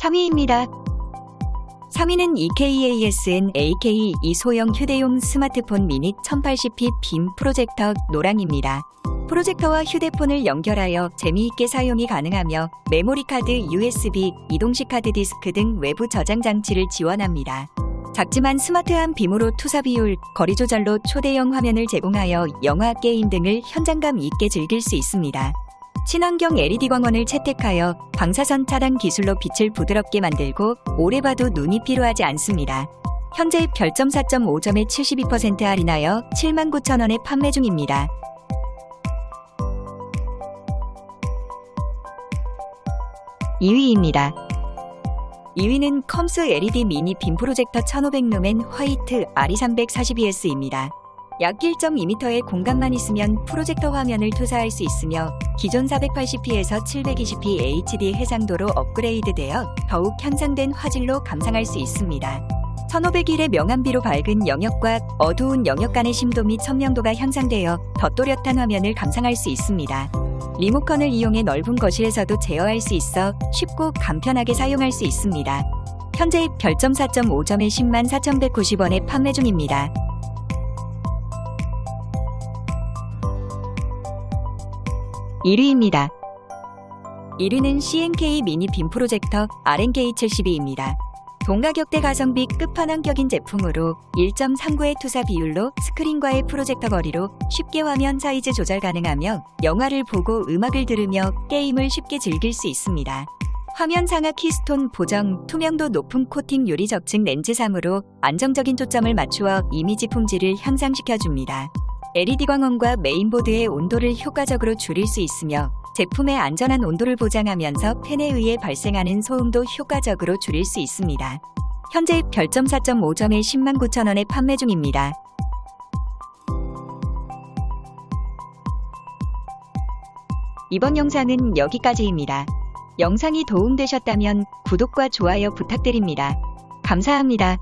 3위입니다. 3위는 E EKASN AK 이소형 휴대용 스마트폰 미니 1080p 빔 프로젝터 노랑입니다. 프로젝터와 휴대폰을 연결하여 재미있게 사용이 가능하며 메모리 카드, USB, 이동식 카드 디스크 등 외부 저장 장치를 지원합니다. 작지만 스마트한 빔으로 투사 비율, 거리 조절로 초대형 화면을 제공하여 영화, 게임 등을 현장감 있게 즐길 수 있습니다. 친환경 LED 광원을 채택하여 방사선 차단 기술로 빛을 부드럽게 만들고 오래 봐도 눈이 피로하지 않습니다. 현재 별점 4.5점에 72% 할인하여 79,000원에 판매 중입니다. (2위) 입니다 2위는 컴스 LED 미니 빔 프로젝터 1500 루멘 화이트 RE342S입니다. 약 1.2m의 공간만 있으면 프로젝터 화면을 투사할 수 있으며 기존 480p에서 720p HD 해상도로 업그레이드되어 더욱 향상된 화질로 감상할 수 있습니다. 1501의 명암비로 밝은 영역과 어두운 영역 간의 심도 및 선명도가 향상되어 더 또렷한 화면을 감상할 수 있습니다. 리모컨을 이용해 넓은 거실에서도 제어할 수 있어 쉽고 간편하게 사용할 수 있습니다. 현재 별점 4.5점에 10만 4,190원에 판매 중입니다. 1위입니다. 1위는 CNK 미니 빔 프로젝터 RNK72입니다. 동가격대 가성비 끝판왕격인 제품으로 1.39의 투사 비율로 스크린과의 프로젝터 거리로 쉽게 화면 사이즈 조절 가능하며 영화를 보고 음악을 들으며 게임을 쉽게 즐길 수 있습니다. 화면 상하 키스톤 보정, 투명도 높은 코팅 유리 적층 렌즈상으로 안정적인 초점을 맞추어 이미지 품질을 향상시켜줍니다. LED 광원과 메인보드의 온도를 효과적으로 줄일 수 있으며 제품의 안전한 온도를 보장하면서 팬에 의해 발생하는 소음도 효과적으로 줄일 수 있습니다. 현재 별점 4.5점에 10만 9천원에 판매 중입니다. 이번 영상은 여기까지입니다. 영상이 도움되셨다면 구독과 좋아요 부탁드립니다. 감사합니다.